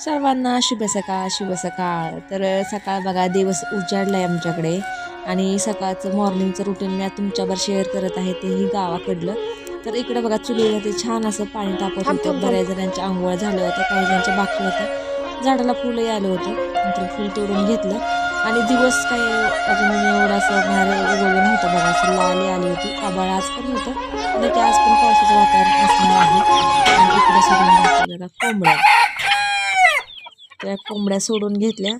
सर्वांना शुभ सकाळ शुभ सकाळ. तर सकाळ बघा दिवस उजाडला आहे आमच्याकडे. आणि सकाळचं मॉर्निंगचं रुटीन मी तुमच्यावर शेअर करत आहे तेही गावाकडलं. तर इकडे बघा चुलीवर ते छान असं पाणी तापत होतं. बऱ्याच जणांच्या आंघोळ झाल्या होत्या काही जणांच्या बाकी होत्या झाडाला फुलंही आलं होतं. नंतर फुल तोडून घेतलं. आणि दिवस काही अजून एवढं असं बाहेर उगवलं नव्हतं बघा. असं लाली आली होती. आबाळ आज पण होतं. आणि ते आज पण पावसाचं वातावरण असणार आहे. आणि इकडे बघा कोंबड्या त्या कोंबड्या सोडून घेतल्या.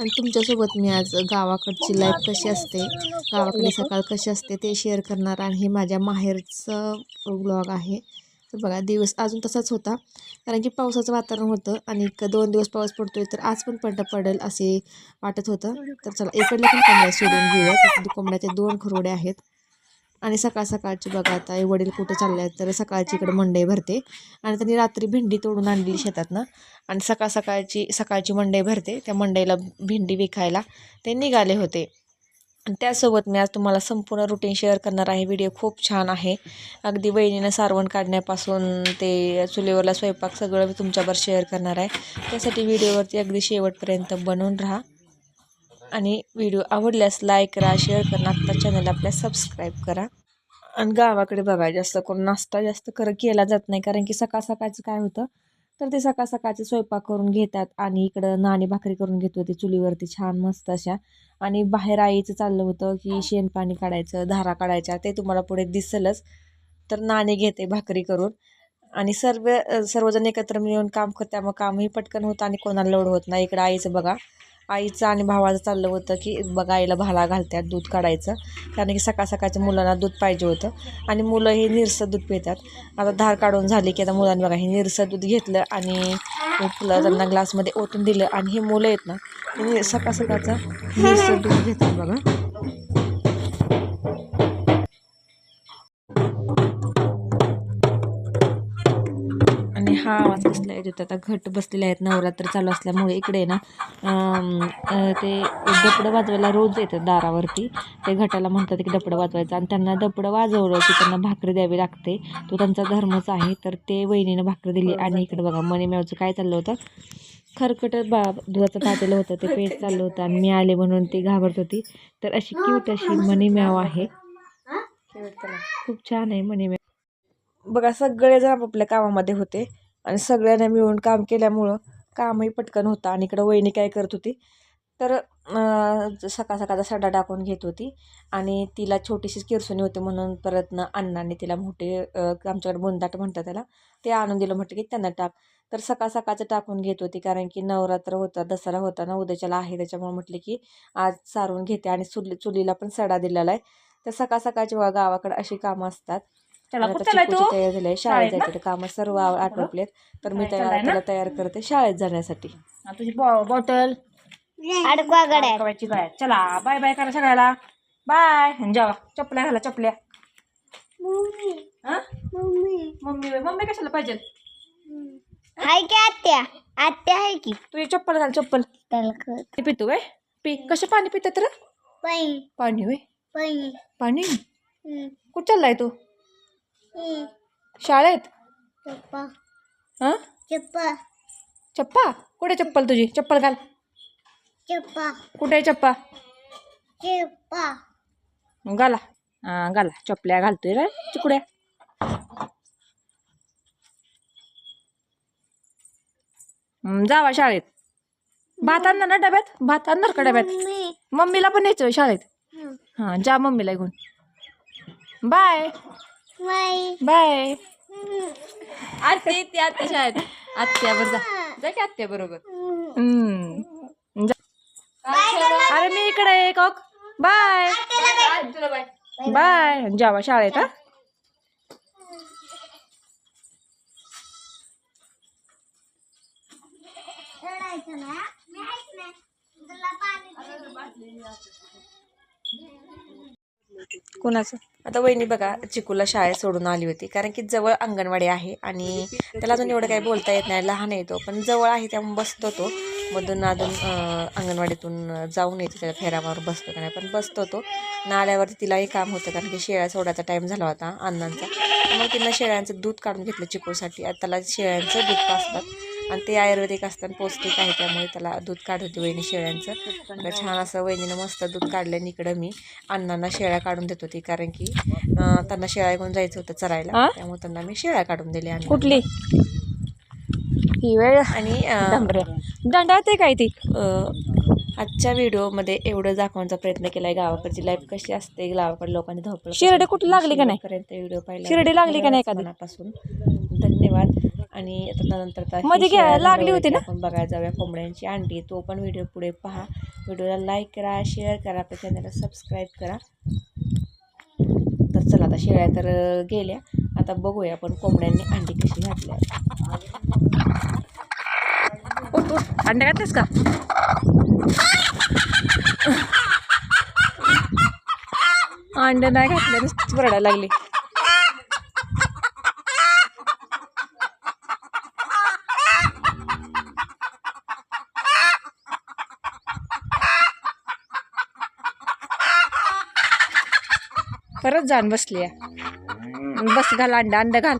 आणि तुमच्यासोबत मी आज गावाकडची लाईफ कशी असते गावाकडे सकाळ कशी असते ते शेअर करणार आणि हे माझ्या माहेरचं ब्लॉग आहे. तर बघा दिवस अजून तसाच होता कारण की पावसाचं वातावरण होतं आणि दोन दिवस पाऊस पडतोय तर आज पण पड पडेल असे वाटत होतं. तर चला इकडल्या पण कोंबड्या सोडून घेऊया कोंबड्याचे दोन खरोडे आहेत. आणि सकाळ सकाळची बघा आता आई वडील कुठं चालले आहेत तर सकाळची इकडे मंडई भरते. आणि त्यांनी रात्री भेंडी तोडून आणलेली शेतातनं आणि सकाळ सकाळची सकाळची मंडई भरते. त्या मंडईला भेंडी विकायला ते निघाले होते. त्यासोबत मी आज तुम्हाला संपूर्ण रुटीन शेअर करणार आहे. व्हिडिओ खूप छान आहे. अगदी वहिनीनं सारवण काढण्यापासून ते चुलीवरला स्वयंपाक सगळं मी तुमच्यावर शेअर करणार आहे. त्यासाठी व्हिडिओवरती अगदी शेवटपर्यंत बनवून राहा. आणि व्हिडिओ आवडल्यास लाईक करा शेअर करा आत्ता चॅनल आपल्या सबस्क्राईब करा. आणि गावाकडे बघा जास्त करून नाश्ता जास्त कर केला जात नाही कारण की सकाळ सकाळचं काय होतं? तर ते सकाळ सकाळचे स्वयंपाक करून घेतात आणि इकडं नाणी भाकरी करून घेत ते चुलीवरती छान मस्त अशा. आणि बाहेर आईचं चाललं होतं की शेणपाणी काढायचं धारा काढायच्या ते तुम्हाला पुढे दिसेलच. तर नाणे घेते भाकरी करून. आणि सर्व सर्वजण एकत्र मिळून काम करते मग कामही पटकन होतं आणि कोणाला लोड होत नाही. इकडं आईचं बघा. आईचं आणि भावाचं चाललं होतं की बघा आईला भाला घालतात दूध काढायचं. कारण की सकाळ सकाळच्या मुलांना दूध पाहिजे होतं. आणि मुलं हे निरसं दूध पितात. आता धार काढून झाली की आता मुलांनी बघा हे निरसं दूध घेतलं आणि फुलं त्यांना ग्लासमध्ये ओतून दिलं आणि हे मुलं आहेत ना सकाळ सकाळचं निरसं दूध घेतात बघा. हा आवाज कसला येत होता? आता घट बसलेले आहेत नवरात्र चालू असल्यामुळे इकडे ना ते डपडं वाजवायला रोज येतं दारावरती. ते घटाला म्हणतात की डपडं वाजवायचं आणि त्यांना डपडं वाजवलं की त्यांना भाकरी द्यावी लागते. तो त्यांचा धर्मच आहे तर ते वहिनीनं भाकरी दिली आणि इकडे बघा मणिमेवचं काय चाललं होतं? खरकटत बा दुधाचं पातेलं होतं ते पेट चाललं होतं आणि मी आले म्हणून ती घाबरत होती. तर अशी क्यूट अशी मणिम्याव आहे. खूप छान आहे मणिम्याव बघा सगळेजण आपापल्या कामामध्ये होते. आणि सगळ्यांना मिळून काम केल्यामुळं कामही पटकन होतं. आणि इकडं वहिनी काय करत होती तर सकाळ सकाळचा सडा टाकून घेत होती. आणि तिला छोटीशी किरसुनी होती म्हणून परत अण्णांनी तिला मोठे आमच्याकडे बोंदाट म्हणतात त्याला ते आणून दिलं म्हटलं की त्यांना टाक. तर सकाळ सकाळचं टाकून घेत होती कारण की नवरात्र होता दसरा होता ना उद्याच्याला आहे. त्याच्यामुळे म्हटले की आज सारून घेते आणि चुली चुलीला पण सडा दिलेला आहे. तर सकाळ सकाळची बघा गावाकडे अशी कामं असतात. चला कुठं तू तयार झाली शाळेत जायचे कामं सर्व आव- आटोपलेत. तर मी शाळेत त्या चाललाय ना? त्याला तयार करते शाळेत जाण्यासाठी. हा, तुझी बॉटल. अडकवा गड्या कवायची गाय चला बाय बाय करा सगळ्याला. बाय. आणि जेवा चपल्या घाला चपल्या. हा? मम्मी. कशाला पाहिजे? हाय की आत्या? आत्या आहे की. तुझी चप्पल घाल चप्पल. ती पितो काय पी कसं पाणी पितात तर? पाणी. होय? पै पाणी? कुठं चाललाय तू? शाळेत? चप्पा हा? चप्पा चप्पा? कुठे चप्पल तुझी? चप्पल घाल. चप्पा कुठे आहे चप्पा? चप्पा घाला. हा घाला. चपल्या घालतोय रे. चिकुड्या. जावा शाळेत. भात आणणार ना डब्यात? भात आणणार का डब्यात? मम्मीला पण न्यायचं शाळेत. हां जा मम्मीला घेऊन. बाय. बाय. बाय. आत्या ती आत्या शाळेत. आत्यावर जा. जा की आत्या बरोबर. हम्म. जा. अरे मी इकडे आहे कॉक. बाय. बाय. जावा शाळेत हा. कोणाचं? आता वहिनी बघा चिकूला शाळेत सोडून आली होती. कारण की जवळ अंगणवाडी आहे आणि त्याला अजून एवढं काही बोलता येत नाही लहान येतो पण जवळ आहे त्यामुळे बसतो तो. मधून अजून अंगणवाडीतून जाऊन येतो त्याला फेऱ्यावर बसतो का नाही. पण बसतो तो. नाल्यावरती तिलाही काम होतं कारण की शेळ्या सोडायचा टाईम झाला होता अण्णांचा मग तिनं शेळ्यांचं दूध काढून घेतलं चिकूसाठी. त्याला शेळ्यांचं दूध पासतात आणि ते आयुर्वेदिक असतं आणि पौष्टिक आहे त्यामुळे त्याला दूध काढत होते वहिनी शेळ्यांचं तर छान असं वहिनीनं मस्त दूध काढलं आणि इकडं मी अण्णांना शेळ्या काढून देत होती कारण की त्यांना शेळ्या घेऊन जायचं होतं चरायला? त्यामुळे त्यांना मी शेळ्या काढून दिल्या. कुठली ही वेळ आणि अं, डांबऱ्या दंडा ते काय ती आजच्या व्हिडिओमध्ये एवढं दाखवण्याचा प्रयत्न केलाय गावाकडची लाईफ कशी असते गावाकडे लोकांनी धावपळ शिर्डी कुठे लागली का नाही? पर्यंत व्हिडिओ पाहिला शिर्डी लागली का नाही? मनापासून धन्यवाद. आणि नंतर मध्ये लागली होती ना? आपण बघायला जाऊया कोंबड्यांची अंडी. तो पण व्हिडिओ पुढे पहा. व्हिडिओला लाईक करा शेअर करा आपल्या चॅनलला सबस्क्राईब करा. तर चला आता शेळ्या तर गेल्या. आता बघूया आपण कोंबड्यांनी अंडी कशी घातल्या. अंडे घातलेस का? अंडे नाही घातले नुसतीच बरडायला लागली. परत जाण बसली बस घाल अंडा अंडा घाल.